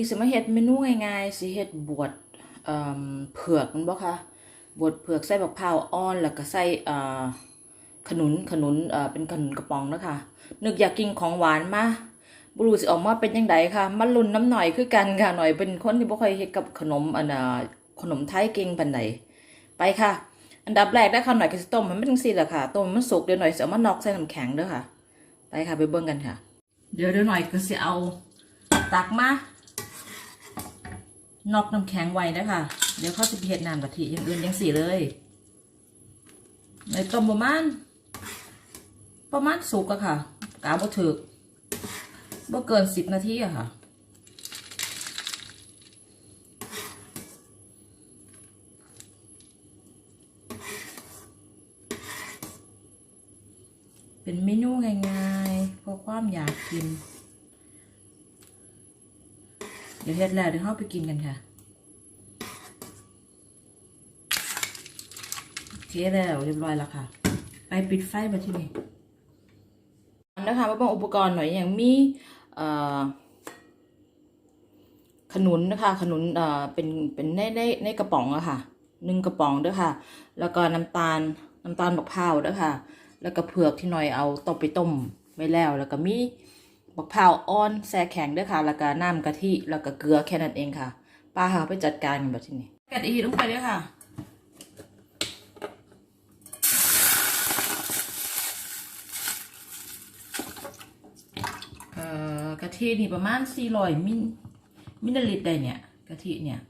ีสิมาเฮ็ดเมนูง่ายๆสิเฮ็ดบวชเผือกมันบ่คะบวชเผือกใส่บักพร้าวอ่อนแล้วก็ใส่ขนุนขนุนเป็นขนุนกระป๋องนะคะนึกอยากกินของหวานมาบ่รู้สิออกมาเป็นจังไดค่ะมาลุ้นน้ำหน่อยคือกันค่ะหน่อยเป็นคนที่บ่ค่อยเฮ็ดกับขนมอันขนมไทยเก่งปานใดไปค่ะ อันดับแรกได้ค่ะหน่อยก็สิต้มมันไม่จังซี่ล่ะค่ะต้มมันสุกเดี๋ยวหน่อยสิเอามานอกใส่น้ำแข็งเด้อค่ะ ไปค่ะไปเบิ่งกันค่ะ เดี๋ยวเดี๋ยวหน่อยก็สิเอาตักมา นอกน้ำแข็งไว้นะคะ เดี๋ยวเขาจะไปเห็ดน้ำกะทิอย่างอื่นยังสี่เลยในต้มประมาณประมาณสุกอะค่ะกาบ่ถึกบ่เกินสิบนาทีอะค่ะเป็นเมนูง่ายๆเพราะความอยากกิน เดี๋ยวเฮ็ดแล้วเดี๋ยวเข้าไปกินกันค่ะ โอเคแล้วเรียบร้อยแล้วค่ะ ไปปิดไฟมาที่นี่นะคะมาบอกอุปกรณ์หน่อยอย่างมีขนุนนะคะ ขนุนเป็นเป็นในในในกระป๋องอะค่ะหนึ่งกระป๋องด้วยค่ะ แล้วก็น้ำตาลน้ำตาลมะพร้าวด้วยค่ะ แล้วก็เผือกที่หน่อยเอาต้มไปต้มไว้แล้ว แล้วก็มี มะพร้าวอ่อนแช่แข็งด้วยค่ะ แล้วก็น้ำกะทิแล้วก็เกลือแค่นั้นเองค่ะ ป้าค่ะไปจัดการกันแบบที่นี่กะทิลงไปเลยค่ะเอ่อกะทินี่ประมาณ 400 มิลมิลลิลิตรได้เนี่ยกะทิเนี่ย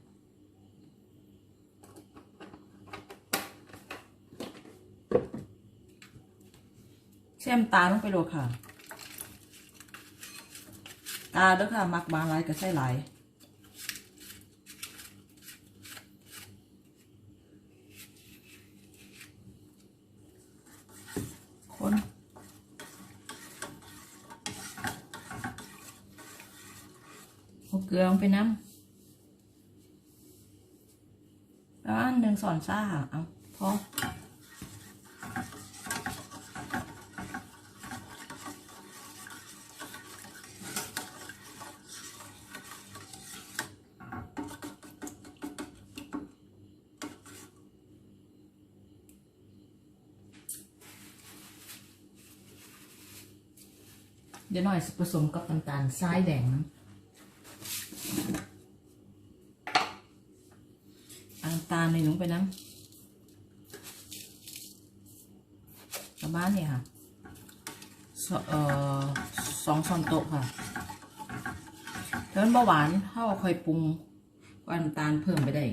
แช่มตาลงไปโลดค่ะ ตาเด้อค่ะ มักบาหลายก็ใส่หลายคนเอาเกลือลงไปน้ำประมาณหนึ่งสอนซ่าเอาพอ เดี๋ยวหน่อยผสมกับน้ำตาลทรายแดงนะอาน้ำตาลในลงไปน้ำประมาณนี้ค่ะสเอ่อสองช้อนโต๊ะค่ะถ้ามันเบาหวานเท่าค่อยปรุงว่าน้ำตาลเพิ่มไปได้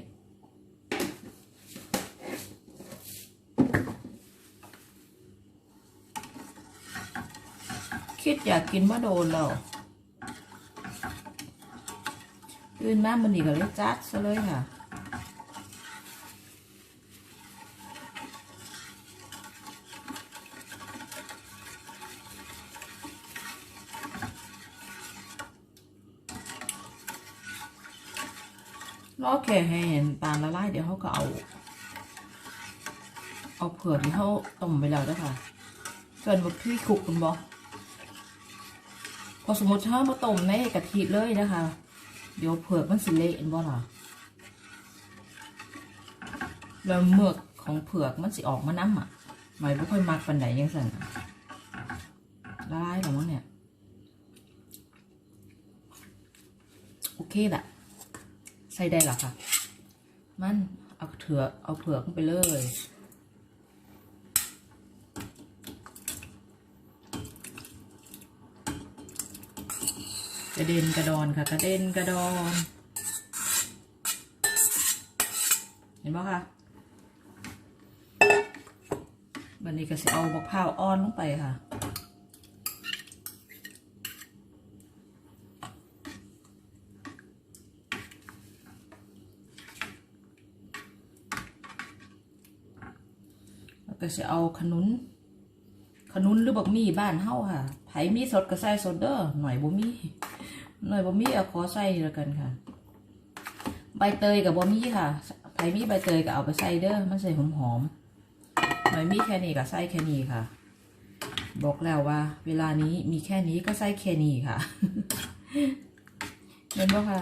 คิดอยากกินมาโดนแล้วตื่นมามันนี่ก็เลยจัดซะเลยค่ะรอแค่ให้เห็นตาลละลายเดี๋ยวเขาก็เอา เอาเผือกที่เขาต้มไปแล้วด้วยค่ะเกินแบบพี่คุกคุณบอก พอสมมติถ้ามาต้มในกะทิเลยนะคะ เดี๋ยวเผือกมันสิเละเอ็นบ่ล่ะแล้วเมือกของเผือกมันสิออกมาน้ำอะหมายไม่ค่อยมักปันไหนยังสั่นอะละลายแล้วมั้งเนี่ย โอเคละใส่ได้หรอคะมันเอาเถือเอาเผือกไปเลย กระเด็นกระดอนค่ะ กระเด็นกระดอน เห็นไหมคะบันนี้ก็จะเอาบักพร้าวอ่อนลงไปค่ะแล้วก็จะเอาขนุนขนุนหรือบักมี่บ้านเฮาค่ะไผมีสดก็ใส่สดเด้อหน่อยบ่มี หน่อยบะมี่เอาขอใส่ละกันค่ะ ใบเตยกับบะมี่ค่ะไผ่มีใบเตยก็เอาไปใส่เด้อมันใส่หอมหอมหน่อยมีแค่นี้กับใส่แค่นี้ค่ะ บอกแล้วว่า เวลานี้มีแค่นี้ก็ใส่แค่นี้ค่ะเห็นบ่ค่ะ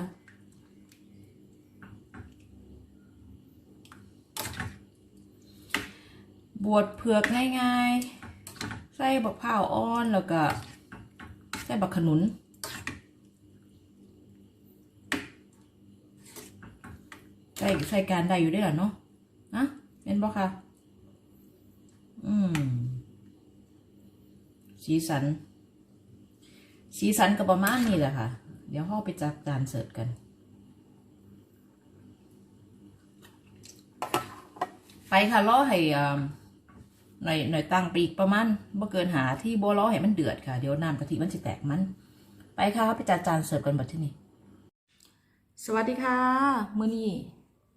บวชเผือกง่ายๆ ใส่บักผ้าอ่อนแล้วก็ ใส่บักขนุน ส่ใส่การได้อยู่ได้เหรอเนาะนะเป็นบ่ค่ะ อืม สีสัน สีสันก็ประมาณนี้แหละค่ะ เดี๋ยวห้อไปจัดการเสิร์ฟกัน ไปค่ะล้อให้หน่อยหน่อยตั้งไปอีกประมาณบ่เกินหาที่บัวล้อให้มันเดือดค่ะ เดี๋ยวน้ำกะทิมันจะแตกมัน ไปค่ะไปจัดจานเสิร์ฟกันบัดที่นี่สวัสดีค่ะ มื้อนี้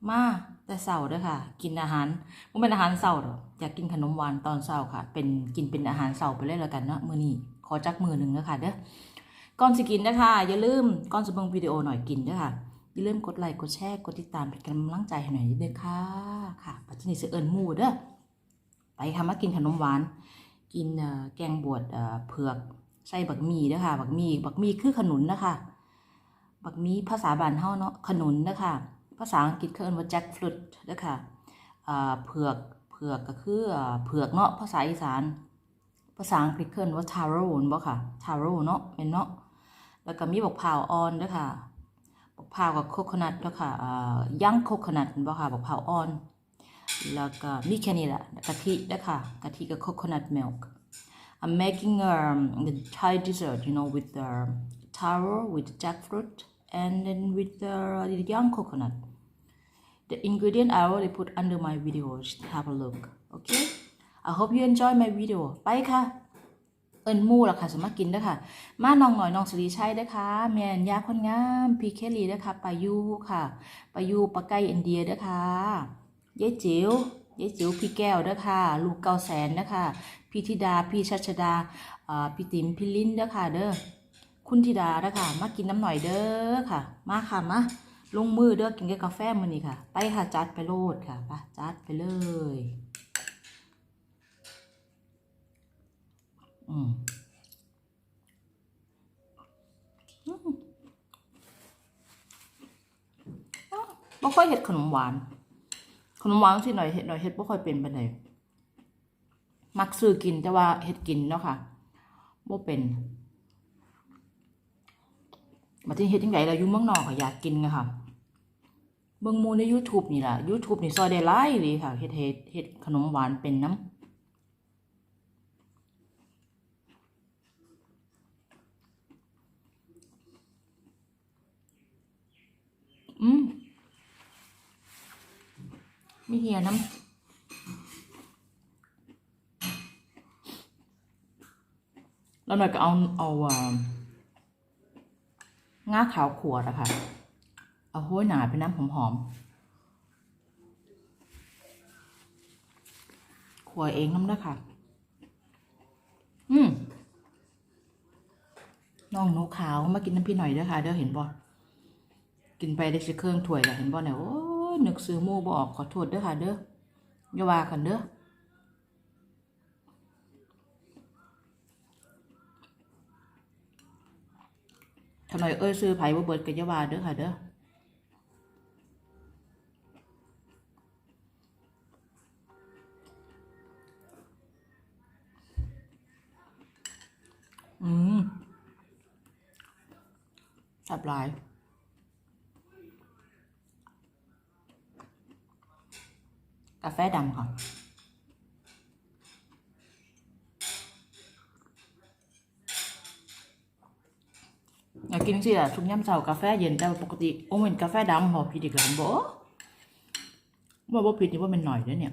มาแต่เช้าเด้อค่ะ กินอาหารมันเป็นอาหารเช้าดอกอยากกินขนมหวานตอนเช้าค่ะ เป็นกินเป็นอาหารเช้าไปเลยแล้วกันเนาะมือนี้ขอจักมือหนึ่งนะคะเด้อก่อนสิกินนะคะอย่าลืมก่อนจะเบิ่งวิดีโอหน่อยกินด้อค่ะอย่าลืมกดไลค์กดแชร์กดติดตามเป็นกำลังใจให้หน่อยด้อค่ะค่ะปัจจุบันเสิเอิญมูเด้อไปค่ะมากินขนมหวาน กินแกงบวชเผือกใส่บักมี่ด้อค่ะบักมี่บักมี่คือขนุนนะคะบักมี่ภาษาบ้านเฮาเนาะขนุนนะคะ ภาษาอังกฤษเขาเอิ้นว่าแจ็คฟรุตด้ค่ะเผือกเผือกก็คือเผือกเนาะภาษาอีสาน ภาษาอังกฤษเขาเอิ้นว่า taro นบ่ค่ะ taro เนาะเป็นเนาะแล้วก็มีบักพร้าวออนด้อค่ะบักพร้าวกับโคโคนัทแล้วค่ะย่างโคโคนัทบ่ค่ะบักพร้าวออน แล้วก็มีแค่นี้แหละกะทินะคะกะทิกับ coconut milk I'm making um the Thai dessert you know with the taro with jackfruit and then with the, the young coconut the ingredient I already put under my videos have a look okay I hope you enjoy my video ไปค่ะ เอิญมู่ล่ะค่ะ สามารถกินได้ค่ะ มาน้องหน่อยน้องสรีชัยเด้ค่ะ แมนยาคนงาม พีเคลีเด้ค่ะปายูค่ะปายูปะไก่อินเดียเด้ค่ะยายจิ๋วยายจิ๋วพี่แก้วเด้ค่ะลูกเก้าแสนเด้ค่ะพี่ธิดา พี่ชัชดา พี่ติ๋ม พี่ลิ้นเด้ค่ะเด้อ คุณธิดาเด้อค่ะ มากินน้ำหน่อยเด้อค่ะ มาค่ะมาลงมือเด้อกินกับกาแฟมื้อนี้ค่ะ ไปค่ะจัดไปโลดค่ะไปจัดไปเลย อืมบ่ค่อยเฮ็ดขนมหวาน ขนมหวานสิหน่อยเฮ็ดหน่อยเฮ็ดบ่ค่อยเป็นไปานมักซื้อกินแต่ว่าเฮ็ดกินเนาะค่ะบ่เป็น มาที่เฮ็ดจังไดล่ะอยู่เมืองนอกก็อยากกินไงค่ะเบิ่งมูใน YouTube นี่ล่ะ YouTube นี่ซอยได้หลายเลยค่ะเฮ็ดเฮ็ดเฮ็ดขนมหวานเป็นน้ำอืมไมีเฮียน้ำแล้วหน่อยก็เอาเอาอ่า งาขาวขวดอะค่ะ เอาห้วยหนาไปน้ำหอมๆขวดเองน้ำนะค่ะ อืมน้องนูขาวมากินน้ำพี่หน่อยเด้อค่ะ เด้อเห็นบ่กินไปได้สิเครื่องถ้วยแล้วเห็นบ่เนี่ยโอ้นึกซื้อหมูบ่ออกขอโทษเด้อค่ะ เด้ออย่าว่ากันเด้อ ทำไมเอ้ยซื้อไผ่บ่เบิดก็อย่าวาเด้อค่ะเด้ออืมสับหลายกาแฟดำค่ะ อยากกินสิอะชุบย่ำเสากาแฟเย็นแต่ปกติโอ้เป็นกาแฟดำหอผิดอีกแล้วบ่ว่าบ่ผิดนี่ว่าเป็นหน่อยเด้อเนี่ย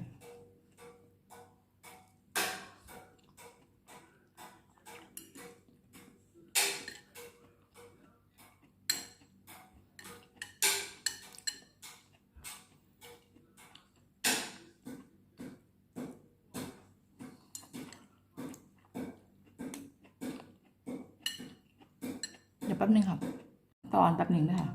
ป๊บนึงค่ะ ตอนแป๊บนึงนะคะ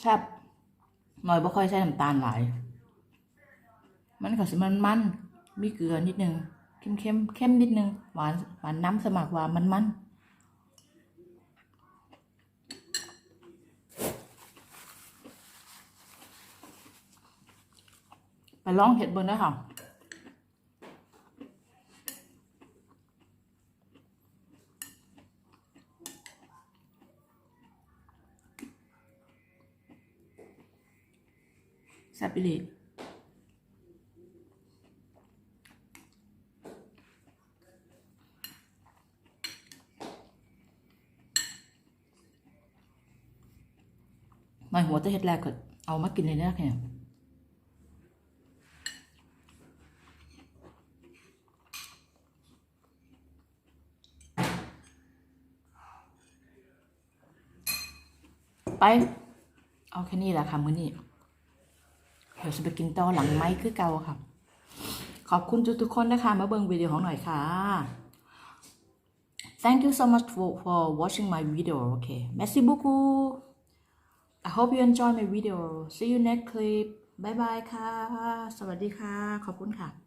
แซ่บหน่อยบ่ค่อยใส่น้ำตาลหลาย มันก็สิมันมันๆมีเกลือนิดนึงเข้มเข้มๆเข้มนิดนึง หวานหวานน้ำสมัครหวานมันมัน ไปลองเห็ดเบิ่งได้อค่ะแซ่บอีหลีไม่หัวจะเฮ็ดแรกก็เอามากินเลยนะเนี่ เอาแค่นี้แหละค่ะมื้อนี้เดี๋ยวจะไปกินต่อหลังไม้คือเก่าค่ะ ขอบคุณทุกๆคนนะคะ มาเบิ่งวิดีโอของหน่อยค่ะ Thank you so much for, for watching my video. Okay. Merci beaucoup. I hope you enjoy my video. See you next clip. Bye bye ค่ะ สวัสดีค่ะ ขอบคุณค่ะ